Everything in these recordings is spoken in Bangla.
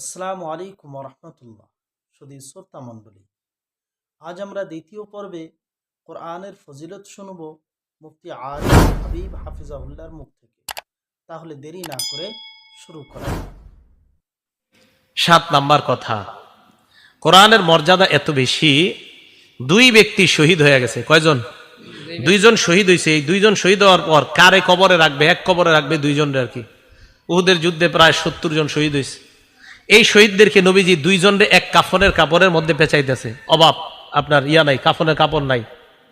আসসালামু আলাইকুম রহমতুল্লাহ শুধু শ্রোতা মণ্ডলী, আজ আমরা দ্বিতীয় পর্বে কোরআনের ফজিলত শুনব মুফতি আরিফ হাবিব হাফিজাহুল্লার মুখ থেকে। তাহলে দেরি না করে শুরু করা সাত নাম্বার কথা, কোরআনের মর্যাদা এত বেশি, দুই ব্যক্তি শহীদ হয়ে গেছে। কয়জন? দুইজন শহীদ হয়েছে। এই দুইজন শহীদ হওয়ার পর কারে কবরে রাখবে? এক কবরে রাখবে দুইজন আর কি। উহুদের যুদ্ধে প্রায় সত্তর জন শহীদ হয়েছে। এই শহীদদেরকে নবীজি দুইজনরে এক কাফনের কাপড়ের মধ্যে পেঁচাইতেছে। অভাব, আপনার ইয়া নাই, কাফনের কাপড় নাই,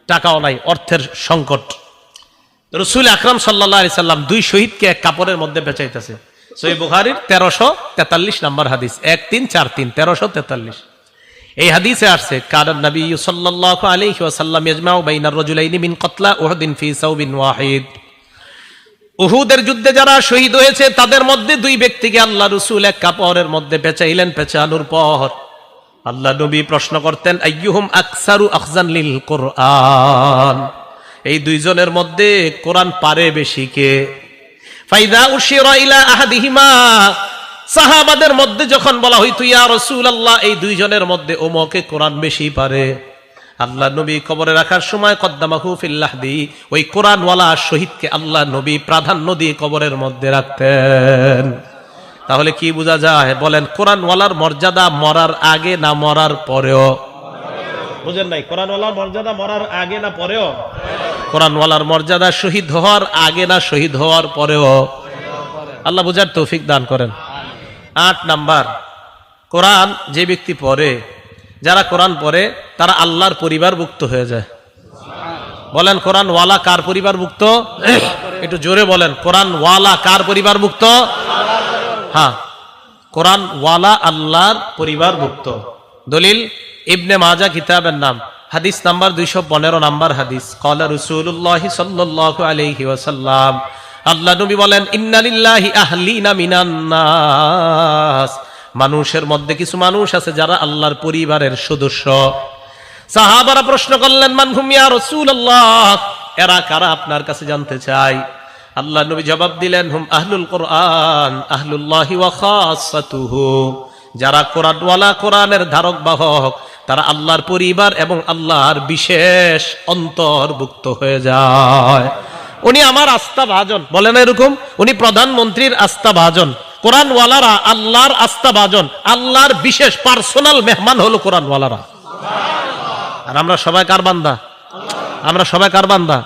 টাকাও নাই, অর্থের সংকট। রসুল আকরাম সাল্লাহ আলি সাল্লাম দুই শহীদকে এক কাপড়ের মধ্যে বেচাইতেছে সই বুখারির তেরোশো তেতাল্লিশ নাম্বার হাদিস। এক তিন, চার তিন, তেরোশো তেতাল্লিশ। এই হাদিসে আসছে কারণ নবী সাল্লাল্লাহু আলাইহি ওয়াসাল্লাম ইয়াজমাউ বাইনার রাজুলাইনি মিন কতলা উহদিন ফি সাউবিন ওয়াহিদ। উহুদের যুদ্ধে যারা শহীদ হয়েছে, তাদের মধ্যে দুই ব্যক্তিকে আল্লাহ রসুল এক কাপড়ের মধ্যে পেঁচাইলেন, পেঁচানোর পর আল্লাহ নবী প্রশ্ন করতেন আকসারু আখজান কোরআন? এই দুইজনের মধ্যে কোরআন পারে বেশি কে? ফাইদা উশিরা আহাদিহিমা। সাহাবাদের মধ্যে যখন বলা হইতো, ইয়া রাসূলুল্লাহ, এই দুইজনের মধ্যে ওমকে কোরআন বেশি পারে। আল্লাহ নবী কবরে রাখার সময় কদ্দামাহু ফিল্লাহদি ওই কোরআনওয়ালা শহীদকে আল্লাহ নবী প্রাধান্য দিয়ে কবরের মধ্যে রাখতেন। তাহলে কি বোঝা যায়? বলেন কোরআনওয়ালার মর্যাদা মরার আগে না মরার পরেও? বুঝেন নাই কোরআনওয়ালার মর্যাদা মরার আগে না পরেও? কোরআনওয়ালার মর্যাদা শহীদ হওয়ার আগে না শহীদ হওয়ার পরেও? আল্লাহ বুঝার তৌফিক দান করেন। আট নাম্বার কোরআন যে ব্যক্তি পড়ে যারা কোরআন পড়ে, তারা আল্লাহর পরিবারভুক্ত হয়ে যায়। বলেন কোরআন ওয়ালা কার পরিবারভুক্ত? একটু জোরে বলেন কোরআন ওয়ালা কার পরিবারভুক্ত? হ্যাঁ কোরআন ওয়ালা আল্লাহর পরিবারভুক্ত। দলিল, ইবনে মাজা কিতাবের নাম। হাদিস নাম্বার দুইশো পনেরো নাম্বার হাদিস। কলা রসুল্লাহ সাল্লাহ আলহি ওয়াসাল্লাম। আল্লাহ নবী বলেন, ইন্নালিল্লাহি আহলিনা মিনান্নাস মানুষের মধ্যে কিছু মানুষ আছে যারা আল্লাহর পরিবারের সদস্য। সাহাবারা প্রশ্ন করলেন মানহুম ইয়া রাসূলুল্লাহ? এরা কারা আপনার কাছে জানতে চাই আল্লাহ নবী জবাব দিলেন, হুম আহলুল কোরআন, আহলুল্লাহি যারা কোরআনওয়ালা, কোরআনের ধারক বাহক তারা আল্লাহর পরিবার এবং আল্লাহর বিশেষ অন্তর্ভুক্ত হয়ে যায়। উনি আমার আস্থা ভাজন বলেন এরকম, উনি প্রধানমন্ত্রীর আস্থা ভাজন কোরআনওয়ালারা আল্লাহর আস্থা ভাজন আল্লাহর বিশেষ পার্সোনাল মেহমান হলো কোরআনওয়ালারা। আর আমরা সবাই কার বান্দা? আমরা সবাই কার বান্দা?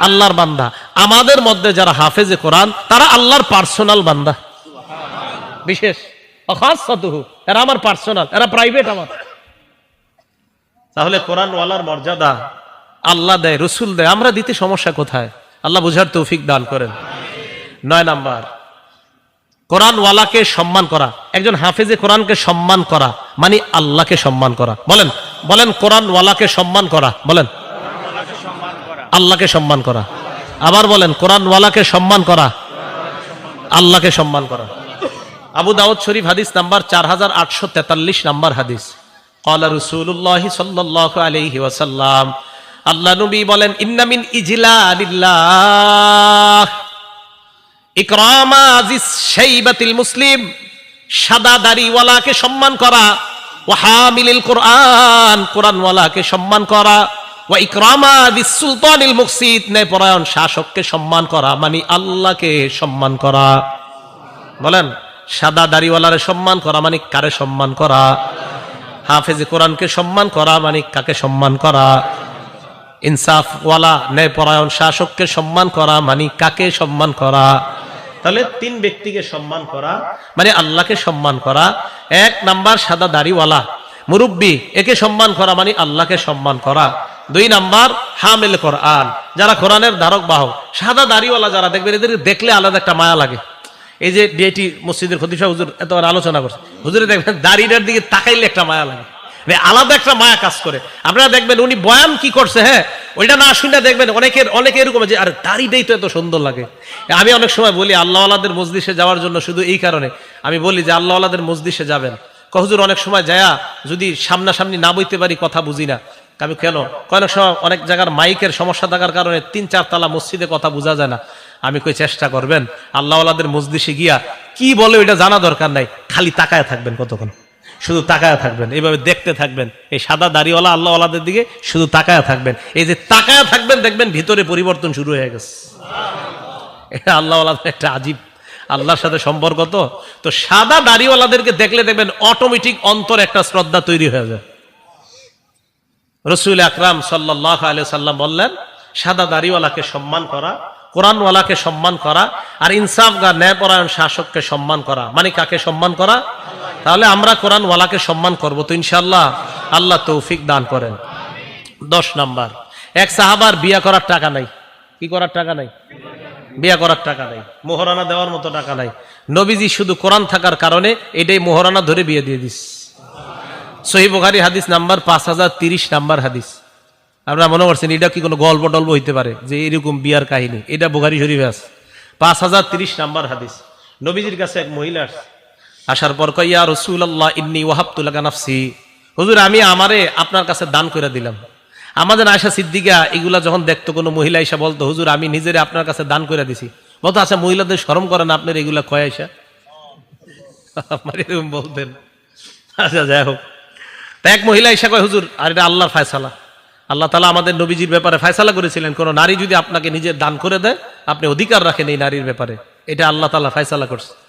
আল্লাহর বান্দা। আমাদের মধ্যে যারা হাফেজে কোরআন, তারা আল্লাহর পার্সোনাল বান্দা। বিশেষ। এরা আমার পার্সোনাল, এরা প্রাইভেট আমার। তাহলে কোরআন ওয়ালার মর্যাদা আল্লাহ দেয়, রসুল দেয়। আমরা দিতে সমস্যা কোথায়? আল্লাহ বুঝার তৌফিক দান করেন। নয় নাম্বার। কোরআন ওয়ালাকে সম্মান করা, একজন হাফেজে কোরআনকে সম্মান করা মানে আল্লাহকে সম্মান করা। বলেন বলেন কোরআন ওয়ালাকে সম্মান করা, বলেন। আল্লাহকে সম্মান করা। আবার বলেন কোরআন ওয়ালাকে সম্মান করা। আল্লাহকে সম্মান করা। আবু দাউদ শরীফ হাদিস নাম্বার চার হাজার আটশো তেতাল্লিশ নাম্বার হাদিস। কলা রসুল্লাহ সাল্লাহ আলহি আল্লাহ নবী বলেন ইন্নামিন ইজিলা ইকরামা আজিজ শাইবাতিল মুসলিম সাদা দাড়িওয়ালাকে সম্মান করা ও হামিলিল কোরআন, কোরআনওয়ালাকে সম্মান করা ও ইকরামা আজিজ সুলতানিল মুকসিদ ন্যায় পরায়ণ শাসককে সম্মান করা মানে আল্লাহকে সম্মান করা। বলেন সাদা দাড়িওয়ালারে সম্মান করা মানে কারে সম্মান করা? হাফেজ কোরআনকে সম্মান করা মানে কাকে সম্মান করা? ইনসাফওয়ালা ন্যায় পরায়ণ শাসককে সম্মান করা মানে কাকে সম্মান করা? তাহলে তিন ব্যক্তিকে সম্মান করা মানে আল্লাহকে সম্মান করা। এক নাম্বার সাদা দাড়িওয়ালা, মুরব্বী, একে সম্মান করা মানে আল্লাহকে সম্মান করা। দুই নাম্বার হামিল কোরআন, যারা কোরআনের ধারক বাহক। সাদা দাড়িওয়ালা যারা দেখবেন, এদের দেখলে আলাদা একটা মায়া লাগে। এই যে ডিআইটি মসজিদের খতিফা হুজুর এত আলোচনা করছে, হুজুরে দেখবেন দাড়িটার দিকে তাকাইলে একটা মায়া লাগে। মানে আলাদা একটা মায়া কাজ করে। আপনারা দেখবেন উনি বয়ান কি করছে হ্যাঁ? ওইটা না শুনে দেখবেন অনেকের, অনেকে এরকম যে, আর দাড়িটাই তো এত সুন্দর লাগে। আমি অনেক সময় বলি আল্লাহ আল্লাহদের মসজিষে যাওয়ার জন্য শুধু এই কারণে। আমি বলি যে আল্লাহ আল্লাহদের যাবেন। কহজুর অনেক সময় যায়া যদি সামনাসামনি না বইতে পারি, কথা বুঝি না। আমি, কেন? কয়েক সময় অনেক জায়গার মাইকের সমস্যা থাকার কারণে তিন চার তালা মসজিদে কথা বোঝা যায় না। আমি কই, চেষ্টা করবেন আল্লাহ আল্লাহওয়ালাদের মসজিদে গিয়া কি বলে ওইটা জানা দরকার নাই, খালি তাকায় থাকবেন কতক্ষণ? শুধু তাকায় থাকবেন এইভাবে দেখতে থাকবেন। এই সাদা দাড়িওয়ালা আল্লাহওয়ালাদের দিকে শুধু তাকায় থাকবেন। এই যে তাকায় থাকবেন, দেখবেন ভিতরে পরিবর্তন শুরু হয়ে গেছে। এটা একটা আজীব, আল্লাহর সাথে সম্পর্ক তো। তো সাদা দাড়িওয়ালাদেরকে দেখলে দেখবেন অটোমেটিক অন্তর একটা শ্রদ্ধা তৈরি হয়ে যায়। রসুল আকরাম সাল্লাহ আলিয়া সাল্লাম বললেন, সাদা দাড়িওয়ালাকে সম্মান করা, কোরআনওয়ালাকে সম্মান করা, আর ইনসাফগা, ন্যায়পরায়ণ শাসককে সম্মান করা। মানে কাকে সম্মান করা? তাহলে আমরা কোরআন ওয়ালাকে সম্মান করব তো ইনশাল্লাহ আল্লাহ তৌফিক দান করেন। দশ নাম্বার। এক সাহাবার বিয়া করার টাকা নাই। কি করার টাকা নাই? বিয়া করার টাকা নাই। মোহরানা দেওয়ার মতো টাকা নাই। নবীজি শুধু কোরআন থাকার কারণে এটাই মোহরানা ধরে বিয়ে দিয়ে দিস। সহি বুখারি হাদিস নাম্বার পাঁচ হাজার তিরিশ নাম্বার হাদিস। আপনারা মনে করছেন, এটা কি কোনো গল্প টল্প হইতে পারে যে এরকম বিয়ার কাহিনী? এটা বুখারি শরীফে আছে। পাঁচ হাজার তিরিশ নাম্বার হাদিস। নবীজির কাছে এক মহিলা আসছে। আসার পর কইয়া রসুল আল্লাহ ইন্নি ওয়াহাবতুল্লাহ নাফসি। হুজুর, আমি আমারে আপনার কাছে দান করে দিলাম। আমাদের আয়সা সিদ্দিকা এগুলা যখন দেখতো, কোনো মহিলা এসে বলতো, হুজুর, আমি নিজেরে আপনার কাছে দান করে দিছি। বলতো আচ্ছা মহিলাদের শরম করেন আপনার এগুলা কয় আমার এরকম বলতেন। আচ্ছা যাই হোক। তা এক মহিলা এসে কয়, হুজুর, আর এটা আল্লাহর ফায়সালা। আল্লাহ তালা আমাদের নবীজির ব্যাপারে ফায়সালা করেছিলেন। কোনো নারী যদি আপনাকে নিজের দান করে দেয়, আপনি অধিকার রাখেন এই নারীর ব্যাপারে। এটা আল্লাহ তালা ফায়সালা করছে।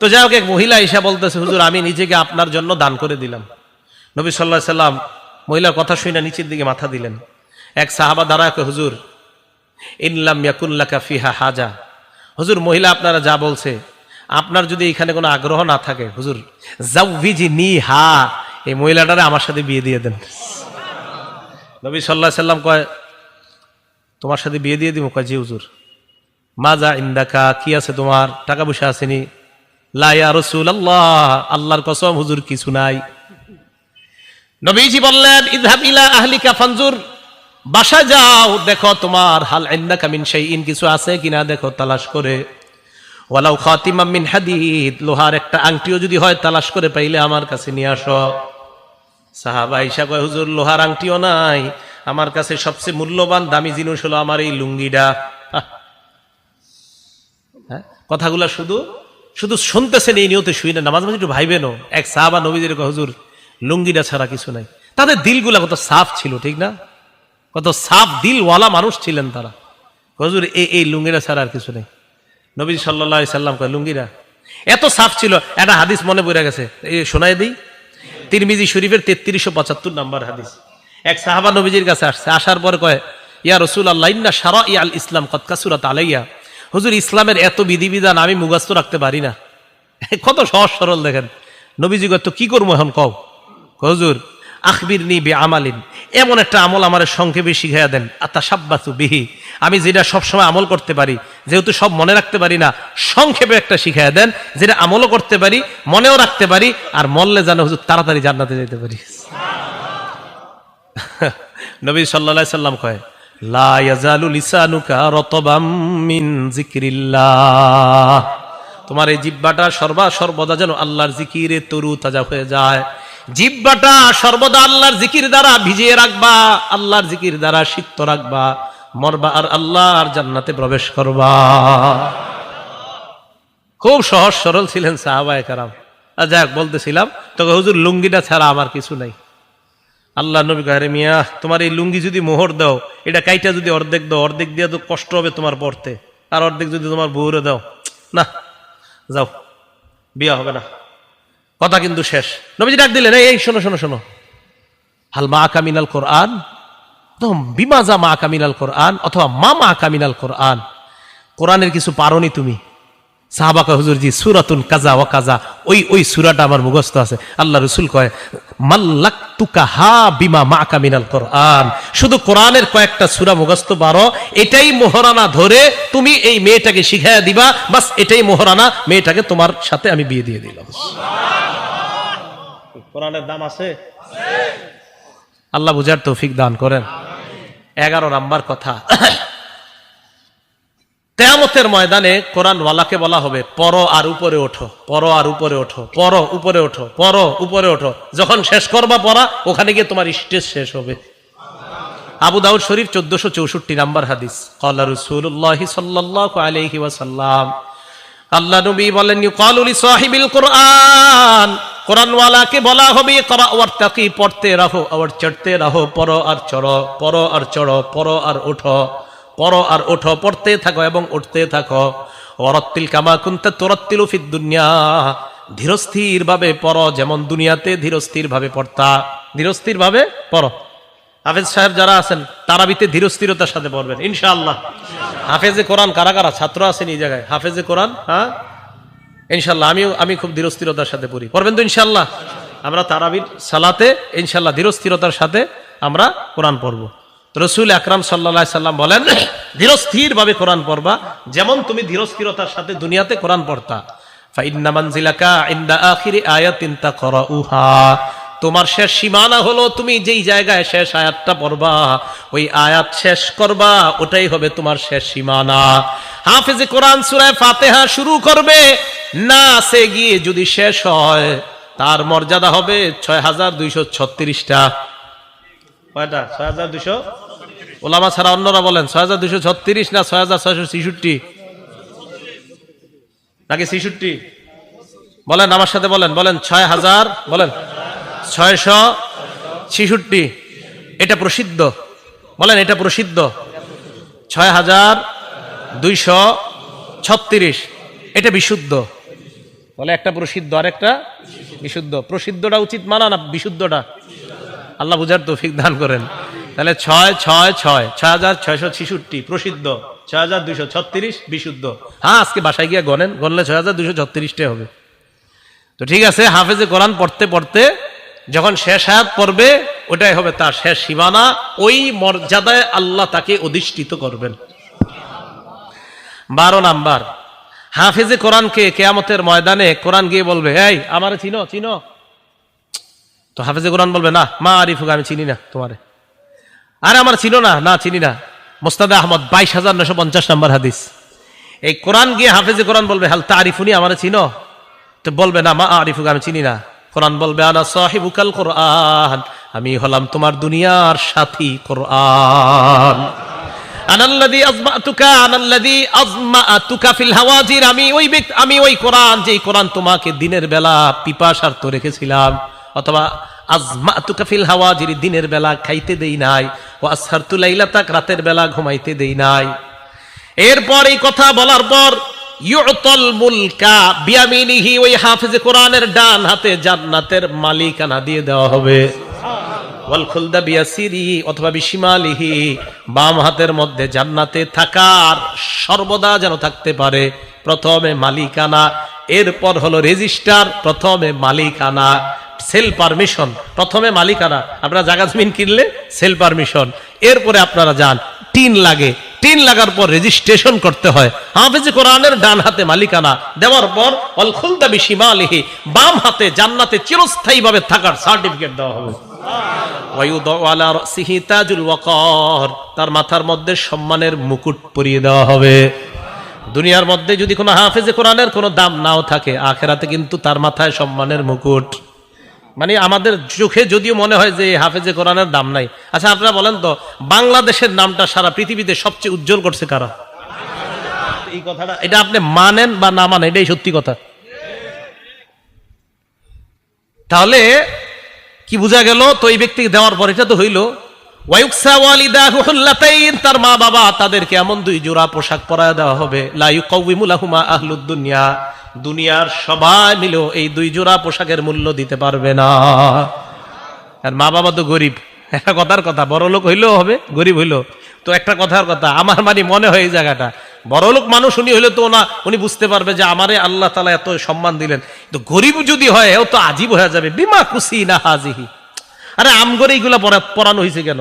তো যাই হোক এক মহিলা এসে বলতেছে হুজুর আমি নিজেকে আপনার জন্য দান করে দিলাম। নবী সাল্লাহ সাল্লাম মহিলার কথা শুনে নিচের দিকে মাথা দিলেন। এক সাহাবা দাঁড়ায় কয়, হুজুর ইনলাম ইয়াকুল্লাকা ফিহা হাজা। হুজুর মহিলা আপনারা যা বলছে আপনার যদি এখানে কোনো আগ্রহ না থাকে হুজুর জাউভিজি নি হা এই মহিলাটারে আমার সাথে বিয়ে দিয়ে দেন। নবী সাল্লাহ সাল্লাম কয় তোমার সাথে বিয়ে দিয়ে দিব? কয় জি হুজুর। মাজা ইন্দাকা কি আছে তোমার? টাকা পয়সা আসেনি আল্লাহ আল্লাহর কসম, হুজুর কিছু নাই। নবীজি বললেন আহলিকা ফানজুর, বাসা যাও, দেখো তোমার হাল ইন্দাকা মিন শাইইন, কিছু আছে কিনা দেখো তালাশ করে। ওয়ালাউ খাতিমাম মিন হাদিদ, লোহার একটা আংটিও যদি হয় তালাশ করে পাইলে আমার কাছে নিয়ে আসো। সাহাবা ইসা কয়, হুজুর, লোহার আংটিও নাই, আমার কাছে সবচেয়ে মূল্যবান, দামি জিনিস হলো আমার এই লুঙ্গিটা। হ্যাঁ কথাগুলা শুধু শুধু শুনতেছেন এই নিয়তে শুই না, নামাজ মাঝে একটু ভাইবেনও। এক সাহাবা নবীদের হুজুর, লুঙ্গিটা ছাড়া কিছু নাই। তাদের দিলগুলা কত সাফ ছিল, ঠিক না? কত সাফ দিলওয়ালা মানুষ ছিলেন তারা। হজুর এই এই লুঙ্গিটা ছাড়া আর কিছু নেই। নবী সাল্লাহ সাল্লাম কয় লুঙ্গিরা এত সাফ ছিল, একটা হাদিস মনে পড়ে গেছে। এই শোনাই দিই। তিরমিজি শরীফের তেত্রিশশো পঁচাত্তর নাম্বার হাদিস। এক সাহাবা নবীজির কাছে আসছে, আসার পর কয়, ইয়া রসুল আল্লাহ সারা ইয়াল ইসলাম কতকাসুরাত আলাইয়া হুজুর, ইসলামের এত বিধিবিধান আমি মুগাস্ত রাখতে পারি না। কত সহজ সরল দেখেন। নবীজি তো কি করব এখন কও? হুজুর আখবির নি বে আমালিন এমন একটা আমল আমার সংক্ষেপে শিখাইয়া দেন আত্মা সাব্বাতু বিহি। আমি যেটা সবসময় আমল করতে পারি, যেহেতু সব মনে রাখতে পারি না, সংক্ষেপে একটা শিখাইয়া দেন, যেটা আমলও করতে পারি, মনেও রাখতে পারি, আর মরলে যেন হুজুর তাড়াতাড়ি জান্নাতে যেতে পারি। নবী সাল্লাল্লাহু সাল্লাম কয় তোমার এই জিব্বাটা সর্বা সর্বদা যেন আল্লাহর জিকিরে তরু তাজা হয়ে যায়। জিব্বাটা সর্বদা আল্লাহর জিকির দ্বারা ভিজিয়ে রাখবা, আল্লাহর জিকির দ্বারা সিক্ত রাখবা, মরবা আর আল্লাহর জান্নাতে প্রবেশ করবা। খুব সহজ সরল ছিলেন সাহাবায়ে কারাম। যাক বলতেছিলাম তোকে হুজুর লুঙ্গিটা ছাড়া আমার কিছু নাই। আল্লাহ নবী কাহারে মিয়া তোমার এই লুঙ্গি যদি মোহর দাও এটা কাইটা যদি অর্ধেক দাও অর্ধেক দিয়ে তো কষ্ট হবে তোমার পড়তে। আর অর্ধেক যদি তোমার বউরে দাও না যাও বিয়া হবে না। কথা কিন্তু শেষ। নবীজি ডাক দিলেন এই, শোনো শোনো শোনো। হাল মা কামিনাল তো বিমাজা মা কামিনাল কোরআন? অথবা মা মা কামিনাল কোরআন? কোরআনের কিছু পারোনি তুমি। সাহাবাকা হুজুর জি সুরাতুন কাজা ও কাজা ওই ওই সুরাটা আমার মুখস্থ আছে। আল্লাহ রসুল কয় মাল্লাক তুকা হা বিমা মা কামিনাল কোরআন। শুধু কোরআনের কয়েকটা সুরা মুখস্থ পারো এটাই মোহরানা ধরে তুমি এই মেয়েটাকে শিখাইয়া দিবা বাস এটাই মোহরানা মেয়েটাকে তোমার সাথে আমি বিয়ে দিয়ে দিলাম। কোরআনের দাম আছে? আল্লাহ বুঝার তৌফিক দান করেন। এগারো নাম্বার কথা। তেয়ামতের ময়দানে কোরআন ওয়ালাকে বলা হবে পর আর উপরে ওঠো পর আর উপরে ওঠো পর উপরে ওঠো পর উপরে ওঠো। যখন শেষ করবা পড়া, ওখানে গিয়ে তোমার স্টেজ শেষ হবে। আবু দাউদ শরীফ চোদ্দশো চৌষট্টি নাম্বার হাদিস। কল্লা রসুল্লাহ সাল্লাহ আলহি ওয়াসাল্লাম, আল্লাহ নবী বলেন কালুলি সাহিবিল কোরআন। কোরআনওয়ালাকে বলা হবে করা ওর তাকি, পড়তে রাহো আবার চড়তে রাহো পর আর চড়ো পর আর চড়ো পর আর ওঠো। পর আর ওঠো, পড়তে থাকো এবং উঠতে থাকো। ওরত্তিল কামা কুন্তা তোরত্তিল ফিদ দুনিয়া। ধীরস্থির ভাবে পড়ো, যেমন দুনিয়াতে ধীরস্থির ভাবে পড়তা। ধীরস্থির ভাবে পড়ো। হাফেজ সাহেব যারা আছেন, তারাবিতে ধীরস্থিরতার সাথে পড়বেন, ইনশাআল্লাহ। হাফেজে কোরআন কারা কারা? ছাত্র আছেন এই জায়গায়। হাফেজে কোরআন হ্যাঁ? ইনশাল্লাহ আমিও, আমি খুব ধীরস্থিরতার সাথে পড়ি। পড়বেন তো ইনশাল্লাহ আমরা তারাবির সালাতে ইনশাল্লাহ ধীরস্থিরতার সাথে আমরা কোরআন পড়ব। রসুল আকরাম সাল্লা সাল্লাম বলেন ধীরস্থির ভাবে কোরআন পড়বা, যেমন তুমি ধীরস্থিরতার সাথে দুনিয়াতে কোরআন পড়তা। তোমার শেষ সীমানা হলো তুমি যেই জায়গায় শেষ আয়াতটা পড়বা, ওই আয়াত শেষ করবা, ওটাই হবে তোমার শেষ সীমানা। হাফেজে কোরআন সুরায় ফাতেহা শুরু করবে, না সে গিয়ে যদি শেষ হয়, তার মর্যাদা হবে ছয় হাজার দুইশো ছত্রিশটা। কয়টা? ছয় হাজার দুইশো ওলামা ছাড়া অন্যরা বলেন, ছয় হাজার দুইশো ছত্রিশ না ছয় হাজার ছয়শো ছিষট্টি? নাকি ছিষট্টি? বলেন, আমার সাথে বলেন বলেন, ছয় হাজার, বলেন, ছয়শো ছিষট্টি। এটা প্রসিদ্ধ। বলেন, এটা প্রসিদ্ধ। ছয় হাজার দুইশো ছত্রিশ। এটা বিশুদ্ধ। বলে, একটা প্রসিদ্ধ আর একটা বিশুদ্ধ। প্রসিদ্ধটা উচিত মানা না, বিশুদ্ধটা? আল্লাহ বুঝার তৌফিক দান করেন। তাহলে ছয় ছয় ছয় ছয় হাজার ছয়শো ছিষট্টি, প্রসিদ্ধ। ছয় হাজার দুইশো ছত্রিশ, বিশুদ্ধ। হ্যাঁ আজকে বাসায় গিয়ে গনেন গনলে ছয় হাজার দুইশো ছত্রিশটাই হবে। তো ঠিক আছে, হাফেজে কোরআন পড়তে পড়তে যখন শেষ হায়াত পড়বে, ওটাই হবে তার শেষ সীমানা। ওই মর্যাদায় আল্লাহ তাকে অধিষ্ঠিত করবেন। বারো নাম্বার, হাফেজে কোরআনকে কেয়ামতের ময়দানে কোরআন গিয়ে বলবে, এই, আমার চিনো চিনো। তো হাফেজে কোরআন বলবে, না, মা আরিফুকে আমি চিনি না তোমারে। আরে আমার চিনো না না, চিনি না। মোস্তাদ আহমদ, বাইশ হাজার নশো পঞ্চাশ নম্বর হাদিস। এই কোরআন গিয়ে হাফেজে কোরআন বলবে, হাল তা আরিফুনি আমার চিনো? তো বলবে, না, মা আরিফুকে, আমি চিনি না। কোরআন বলবে, আনা সাহিবুকাল কোরআন, আমি হলাম তোমার দুনিয়ার সাথী কোরআন। আনাল্লাযী আজমাতুকা আনাল্লাযী আজমাতুকা ফিল হাওয়াজির, আমি ওই ব্যক্তি, আমি ওই কোরআন, যেই কোরআন তোমাকে দিনের বেলা পিপাসার্থ রেখেছিলাম। অথবা আজমাতুকা ফিল হাওয়াজির, দিনের বেলা খাইতে দেই নাই। ও লাইলাতাক রাতের বেলা ঘুমাইতে দেই নাই। এরপর এই কথা বলার পর ইউতল মুলকা বিয়ামিনিহি ওই হাফেজে কোরআনের ডান হাতে জান্নাতের মালিকানা দিয়ে দেওয়া হবে। ওয়াল খুলদা বিয়াসিরি অথবা বিশিমালিহি বাম হাতের মধ্যে জান্নাতে থাকার সর্বদা যেন থাকতে পারে। প্রথমে মালিকানা এরপর হলো রেজিস্টার প্রথমে মালিকানা। Sale permission. প্রথমে মালিকানা, আপনারা জায়গা জমিন কিনলে সেল পারমিশন। এরপরে আপনারা যান, টিন লাগে। টিন লাগার পর রেজিস্ট্রেশন করতে হয়। হাফেজে কোরআনের ডান হাতে মালিকানা। দেওয়ার পর অল খুলদা বিশিমালিহি, বাম হাতে জান্নাতে চিরস্থায়ী ভাবে থাকার সার্টিফিকেট দেওয়া হবে। তার মাথার মধ্যে সম্মানের মুকুট পরিয়ে দেওয়া হবে। দুনিয়ার মধ্যে যদি কোনো হাফেজে কোরআনের কোনো দাম নাও থাকে, আখেরাতে কিন্তু তার মাথায় সম্মানের মুকুট। মানে আমাদের চোখে যদিও মনে হয় যে হাফেজে কোরআনের দাম নাই। আচ্ছা আপনারা বলেন তো, বাংলাদেশের নামটা সারা পৃথিবীতে সবচেয়ে উজ্জ্বল করছে কারা? এই কথাটা, এটা আপনি মানেন বা না মানেন, এটাই সত্যি কথা। তাহলে কি বোঝা গেল, তো এই ব্যক্তিকে দেওয়ার পর এটা তো হইল তার মা বাবা তাদেরকে এমন দুই জোড়া পোশাক পরায় দেওয়া হবে দুনিয়া। দুনিয়ার সবাই মিলেও এই দুই জোড়া পোশাকের মূল্য দিতে পারবে না। আর মা বাবা তো গরিব, একটা কথার কথা, বড় লোক হইলেও হবে, গরিব হইল তো একটা কথার কথা, আমার মানে মনে হয় এই জায়গাটা। বড় লোক মানুষ, উনি হইলে তো না, উনি বুঝতে পারবে যে আমারে আল্লাহ তালা এত সম্মান দিলেন। তো গরিব যদি হয় এও তো আজীব হয়ে যাবে। বিমা খুশি না হাজিহি। আরে আমগরে এইগুলা পড়ানো হয়েছে কেন?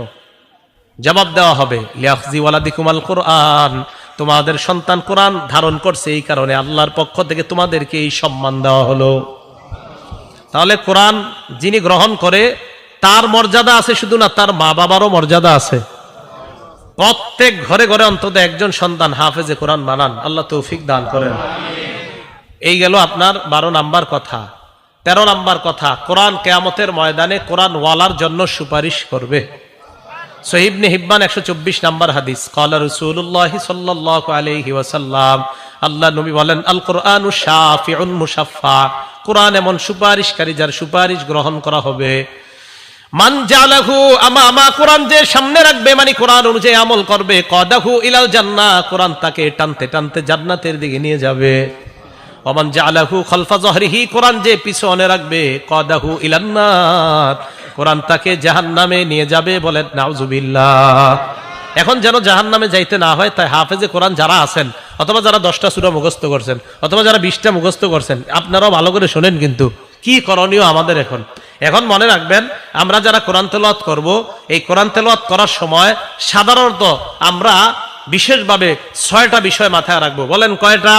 জবাব দেওয়া হবে, লিয়াখজি ওয়ালাদিকুমাল কোরআন, তোমাদের সন্তান কোরআন ধারণ করছে এই কারণে আল্লাহর পক্ষ থেকে তোমাদেরকে এই সম্মান দেওয়া হলো। তাহলে কোরআন যিনি গ্রহণ করে, তার মর্যাদা আছে শুধু না, তার মা বাবারও মর্যাদা আছে। প্রত্যেক ঘরে ঘরে অন্তত একজন সন্তান হাফেজে কোরআন বানান, আল্লাহ তৌফিক দান করেন। এই গেল আপনার বারো নাম্বার কথা। তেরো নাম্বার কথা, কোরআন কেয়ামতের ময়দানে কোরআন ওয়ালার জন্য সুপারিশ করবে। সহিবনে হিব্বান একশো চব্বিশ নাম্বার হাদিস, কলা রসুল্লাহ সাল্লাহ আলহি আল্লাহ নবী বলেন আল কোরআন মুসাফা কোরআন এমন সুপারিশকারী যার সুপারিশ গ্রহণ করা হবে। মান জালাহু আমা আমা কোরআন যে সামনে রাখবে মানে কোরআন অনুযায়ী আমল করবে, কদাহু ইলাল জান্নাহ কোরআন তাকে টানতে টানতে জান্নাতের দিকে নিয়ে যাবে। ওমান জালাহু খলফা জহরিহি, কোরআন যে পিছনে রাখবে, কদাহু ইলান্নাত কোরআন তাকে জাহান্নামে নিয়ে যাবে বলেন নাউজুবিল্লাহ। এখন যেন জাহান্নামে যাইতে না হয়, তাই হাফেজে কোরআন যারা আছেন, অথবা যারা দশটা সুরা মুখস্থ করছেন, অথবা যারা বিশটা মুখস্থ করছেন, আপনারাও ভালো করে শোনেন কিন্তু, কি করণীয় আমাদের এখন? এখন মনে রাখবেন, আমরা যারা কোরআন তেলাওয়াত করব, এই কোরআন তেলাওয়াত করার সময় সাধারণত আমরা বিশেষভাবে ছয়টা বিষয় মাথায় রাখব। বলেন কয়টা?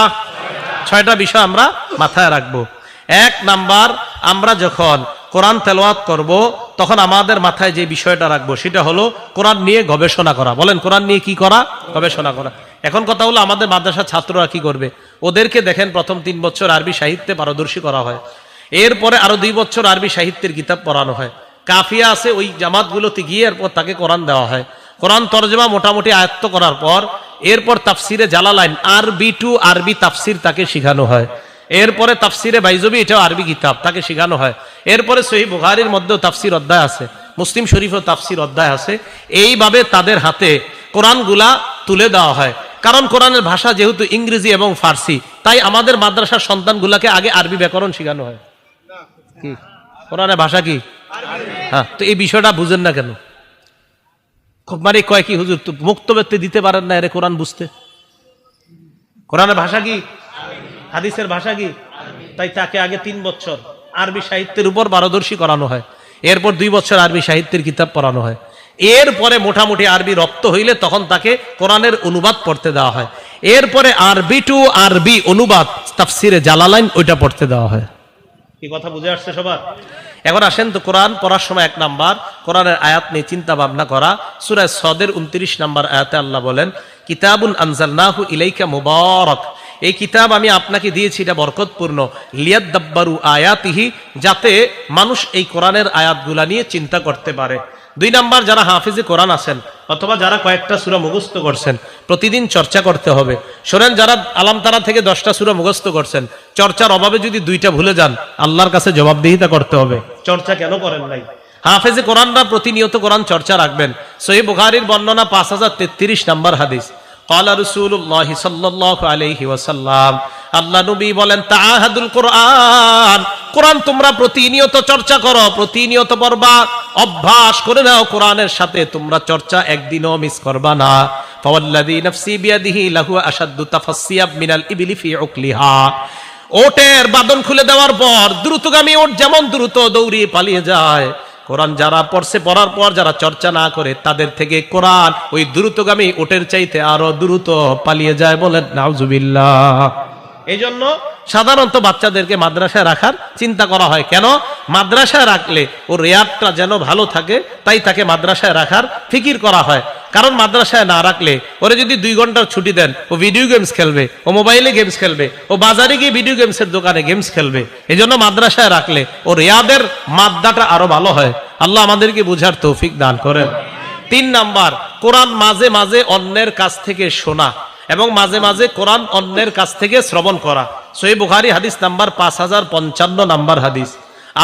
ছয়টা বিষয় আমরা মাথায় রাখব। এক নাম্বার, আমরা যখন কোরআন তেলাওয়াত করব, তখন আমাদের মাথায় যে বিষয়টা রাখব, সেটা হলো কোরআন নিয়ে গবেষণা করা। বলেন, কোরআন নিয়ে কি করা? গবেষণা করা। এখন কথা হলো, আমাদের মাদ্রাসার ছাত্ররা কি করবে? ওদেরকে দেখেন, প্রথম তিন বছর আরবি সাহিত্যে পারদর্শী করা হয়। এরপরে আরও দুই বছর আরবি সাহিত্যের কিতাব পড়ানো হয়। কাফিয়া আছে, ওই জামাতগুলোতে গিয়ে এরপর তাকে কোরআন দেওয়া হয়। কোরআন তর্জমা মোটামুটি আয়ত্ত করার পর এরপর তাফসিরে জালালাইন, আরবি টু আরবি তাফসির তাকে শিখানো হয়। এরপরে তাফসিরে বাইজবি, এটাও আরবি কিতাব তাকে শিখানো হয়। এরপরে সহি বুখারির মধ্যেও তাফসির অধ্যায় আছে, মুসলিম শরীফও তাফসির অধ্যায় আছে। এইভাবে তাদের হাতে কোরআনগুলা তুলে দেওয়া হয়। কারণ কোরআনের ভাষা যেহেতু ইংরেজি এবং ফার্সি, তাই আমাদের মাদ্রাসার সন্তানগুলাকে আগে আরবি ব্যাকরণ শেখানো হয়। কি? কোরআনের ভাষা কি? হ্যাঁ তো এই বিষয়টা বুঝেন না কেন? মানে কয় কি হুজুর, তো মুক্ত ব্যক্তি দিতে পারেন না, এরে কোরআন বুঝতে। কোরআনের ভাষা কি? হাদিসের ভাষা কি? তাই তাকে আগে তিন বছর আরবি সাহিত্যের উপর পারদর্শী করানো হয়। এরপর দুই বছর আরবি সাহিত্যের কিতাব পড়ানো হয়। এরপরে মোটামুটি আরবি রপ্ত হইলে তখন তাকে কোরআনের অনুবাদ পড়তে দেওয়া হয়। এরপরে আরবি টু আরবি অনুবাদ, তাফসিরে জালালাইন, ওইটা পড়তে দেওয়া হয়। কি কথা বুঝে আসছে সবার? এখন আসেন তো কোরআন পড়ার সময় এক নাম্বার, কোরআনের আয়াত নিয়ে চিন্তা ভাবনা করা। সুরায় সদের উনত্রিশ নাম্বার আয়াতে আল্লাহ বলেন, কিতাবুন আনজালনাহু ইলাইকা মুবারক। এই কিতাব আমি আপনাকে দিয়েছি, এটা বরকতপূর্ণ। লিয়াদ্দাব্বারু আয়াতিহি, যাতে মানুষ এই কোরআনের আয়াতগুলা নিয়ে চিন্তা করতে পারে। দুই নাম্বার যারা হাফিজে কোরআন আছেন অথবা যারা কয়েকটা সুরা মুখস্থ করছেন প্রতিদিন চর্চা করতে হবে শোনেন যারা আলামতারা থেকে দশটা সুরা মুখস্থ করছেন চর্চার অভাবে যদি দুইটা ভুলে যান আল্লাহর কাছে জবাবদিহিতা করতে হবে চর্চা কেন করেন নাই হাফেজে কোরআনরা প্রতিনিয়ত কোরআন চর্চা রাখবেন সহি বুখারির বর্ণনা পাঁচ হাজার তেত্রিশ নাম্বার হাদিস قال رسول الله صلى الله عليه وسلم আল্লাহ নবী বলেন তাহাদুল কোরআন। কোরআন তোমরা প্রতিনিয়ত চর্চা করো, প্রতিনিয়ত পড়বা, অভ্যাস করে নাও কোরআনের সাথে, তোমরা চর্চা একদিনও মিস করবা না। ফাওয়াল্লাযী নাফসি বিয়াদিহি লাহু আশাদ্দু তাফাসসিয়াব মিনাল ইবলি ফি উকলিহা। ওটের বাদন খুলে দেওয়ার পর দ্রুতগামী ওট যেমন দ্রুত দৌড়িয়ে পালিয়ে যায়, কোরআন যারা পড়ছে, পড়ার পর যারা চর্চা না করে, তাদের থেকে কোরআন ওই দ্রুতগামী ওটের চাইতে আরও দ্রুত পালিয়ে যায় বলেন, নাউজুবিল্লাহ। এই জন্য সাধারণত বাচ্চাদেরকে মাদ্রাসায় রাখার চিন্তা করা হয়। কেন? মাদ্রাসায় রাখলে ও রেয়ারটা যেন ভালো থাকে, তাই তাকে মাদ্রাসায় রাখার ফিকির করা হয়। কারণ মাদ্রাসায় না রাখলে ওরে যদি দুই ঘণ্টার ছুটি দেন, ও ভিডিও গেমস খেলবে, ও মোবাইলে গেমস খেলবে, ও বাজারে গিয়ে ভিডিও গেমসের দোকানে গেমস খেলবে। এই জন্য মাদ্রাসায় রাখলে ও রেয়াদের মাদ্দাটা আরও ভালো হয়। আল্লাহ আমাদেরকে বুঝার তৌফিক দান করেন। তিন নাম্বার, কোরআন মাঝে মাঝে অন্যের কাছ থেকে শোনা। এবং মাঝে মাঝে কোরআন অন্যের কাছ থেকে শ্রবণ করা। সই বুখারি হাদিস নাম্বার পাঁচ হাজার পঞ্চান্ন নাম্বার হাদিস।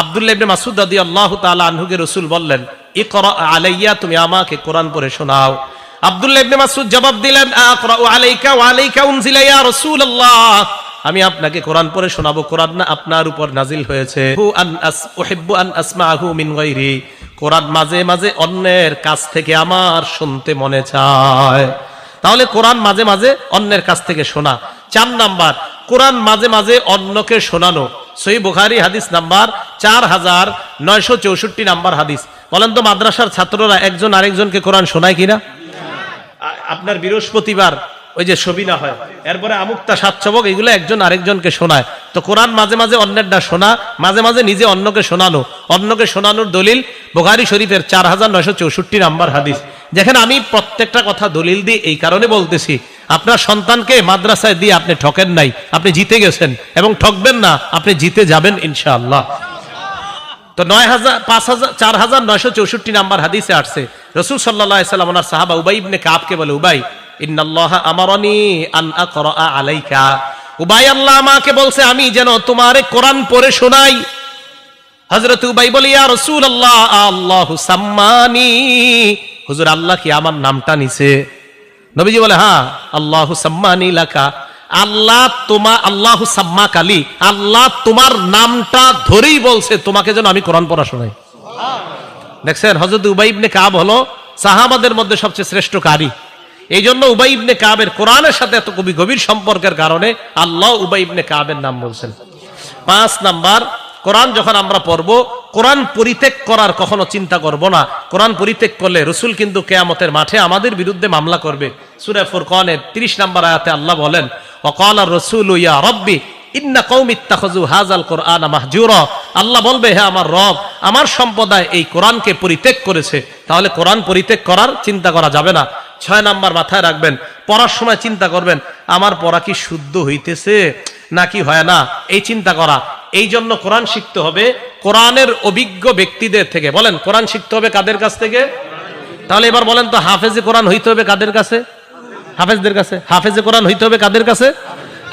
আব্দুল্লাহ মাসুদ দাদি আল্লাহ তাআলা আনহুকে রসুল বললেন, ইকরা আলাইয়া, তুমি আমাকে কোরআন পড়ে শোনাও। আব্দুল্লাহ মাসুদ জবাব দিলেন আলাইকা আলাইকা উনজিলা ইয়া রাসূলুল্লাহ। আমি আপনাকে কোরআন পড়ে শোনাবো, কোরআন না আপনার উপর নাজিল হয়েছে। হু আন উহিব্বু আন আসমাহু মিন গায়রি। কোরআন মাঝে মাঝে অন্যের কাছ থেকে আমার শুনতে মনে চায়। তাহলে কোরআন মাঝে মাঝে অন্যের কাছ থেকে শোনা। চার নাম্বার, কোরআন মাঝে মাঝে অন্যকে শোনানো। সই বুখারি হাদিস নাম্বার চার হাজার নয়শো চৌষট্টি নাম্বার হাদিস। বলেন তো, মাদ্রাসার ছাত্ররা একজন আরেকজনকে কোরআন শোনায় কিনা? আপনার বৃহস্পতিবার ওই যে সবিনা হয়, এরপরে আমুক্তা সাতচবক এগুলো একজন আরেকজনকে শোনায়। তো কোরআন মাঝে মাঝে অন্যের অন্যেরটা শোনা, মাঝে মাঝে নিজে অন্যকে শোনানো। অন্যকে শোনানোর দলিল বোখারি শরীফের চার হাজার নয়শো চৌষট্টি নাম্বার হাদিস। যেখানে আমি প্রত্যেকটা কথা দলিল দিয়ে এই কারণে বলতেছি, আপনার সন্তানকে মাদ্রাসায় দিয়ে আপনি ঠকেন নাই, আপনি জিতে গেছেন, এবং ঠকবেন না, আপনি জিতে যাবেন ইনশাআল্লাহ। তো নয় হাজার, পাঁচ হাজার, চার হাজার নয়শো চৌষট্টি নাম্বার হাদিসে আসছে, রসুল সাল্লাহ সাল্লাম ওনার সাহাবা উবাই ইবনে কাবকে বলে, উবাই আমাকে বলছে, আমি যেন তোমারে কোরআন পড়ে শোনাই। হজরত উবাই বলি রসুল আল্লাহ আল্লাহ সাম্মানি। হুজুর, আল্লাহ কি আমার নামটা নিছে? নবীজি বলে হ্যাঁ আল্লাহ সাম্মানি লাকা। আল্লাহ তোমা, আল্লাহ সাম্মা কালি, আল্লাহ তোমার নামটা ধরেই বলছে, তোমাকে যেন আমি কোরআন পড়া শোনাই। দেখছেন হজরত উবাই ইবনে কাব হলো সাহাবাদের মধ্যে সবচেয়ে শ্রেষ্ঠ কারি। এই জন্য উবাই ইবনে কাবের কোরআনের সাথে এত কবি গভীর সম্পর্কের কারণে আল্লাহ উবাই ইবনে কাবের নাম বলছেন। পাঁচ নাম্বার কোরআন যখন আমরা পড়ব, কোরআন পরিত্যাগ করার কখনো চিন্তা করব না। কোরআন পরিত্যাগ করলে রসুল কিন্তু কেয়ামতের মাঠে আমাদের বিরুদ্ধে মামলা করবে। সুরে ফুরকনের তিরিশ নাম্বার আয়াতে আল্লাহ বলেন অকাল রসুল ইয়া রব্বি, ইন্না কৌমিত্তাখজু হাজাল কোরআন মাহজুরা। আল্লাহ বলবে হ্যাঁ আমার রব, আমার সম্প্রদায় এই কোরআনকে পরিত্যাগ করেছে। তাহলে কোরআন পরিত্যাগ করার চিন্তা করা যাবে না। ছয় নাম্বার মাথায় রাখবেন, পড়ার সময় চিন্তা করবেন, আমার পড়া কি শুদ্ধ হইতেছে? নাকি হয় না? এই চিন্তা করা এই জন্য কোরআন শিখতে হবে কোরআনের অভিজ্ঞ ব্যক্তিদের থেকে। বলেন, কোরআন শিখতে হবে কাদের কাছ থেকে? তাহলে এবার বলেন তো, হাফেজে কোরআন হইতে হবে কাদের কাছে? হাফেজদের কাছে? হাফেজে কোরআন হইতে হবে কাদের কাছে?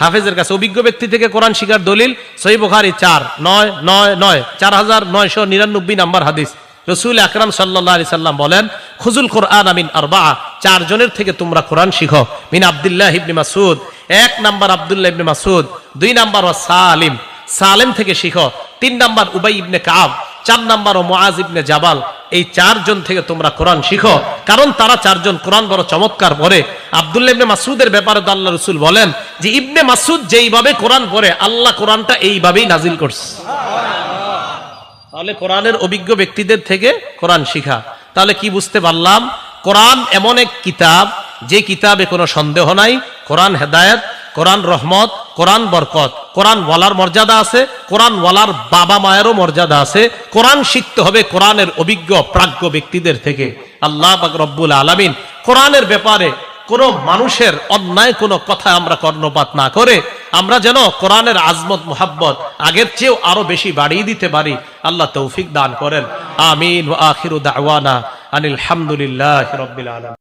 হাফেজের কাছে। অভিজ্ঞ ব্যক্তি থেকে কোরআন শিকার দলিল সই বুখারি চার, নয় নয় নয়, চার হাজার নয়শো নিরানব্বই নাম্বার হাদিস। রসুল আকরাম সাল্লাহ আলি সাল্লাম বলেন, খুজুল কোরআন আমিন আর আরবা চারজনের থেকে তোমরা কোরআন শিখো। মিন আবদুল্লাহ ইবনে মাসুদ এক নাম্বার আবদুল্লাহ ইবনে মাসুদ দুই নাম্বার সালিম। সালেম থেকে শিখো। তিন নাম্বার উবাই ইবনে কাব, চার নাম্বার ও মোয়াজ ইবনে জাবাল। এই চারজন থেকে তোমরা কোরআন শিখো। কারণ তারা চারজন কোরআন বড় চমৎকার পড়ে। আবদুল্লাহ ইবনে মাসুদের ব্যাপারে আল্লাহ রসুল বলেন যে, ইবনে মাসুদ যেইভাবে কোরআন পড়ে, আল্লাহ কোরআনটা এইভাবেই নাজিল করছে। তাহলে কোরআনের অভিজ্ঞ ব্যক্তিদের থেকে কোরআন শিখা। তাহলে কি বুঝতে পারলাম? কোরআন এমন এক কিতাব, যে কিতাবে কোনো সন্দেহ নাই। কোরআন হেদায়েত কোরআন রহমত, কোরআন বরকত। কোরআন ওয়ালার মর্যাদা আছে, কোরআন ওয়ালার বাবা মায়েরও মর্যাদা আছে। কোরআন শিখতে হবে কোরআনের অভিজ্ঞ প্রাজ্ঞ ব্যক্তিদের থেকে। আল্লাহ রব্বুল আলামিন কোরআনের ব্যাপারে কোন মানুষের অন্যায় কোনো কথা আমরা কর্ণপাত না করে, আমরা যেন কোরআনের আজমত, মোহাব্বত আগের চেয়েও আরও বেশি বাড়িয়ে দিতে পারি। আল্লাহ তৌফিক দান করেন। আমিন আখিরু দাওয়ানা আনিল হামদুলিল্লাহ রব্বিল আলম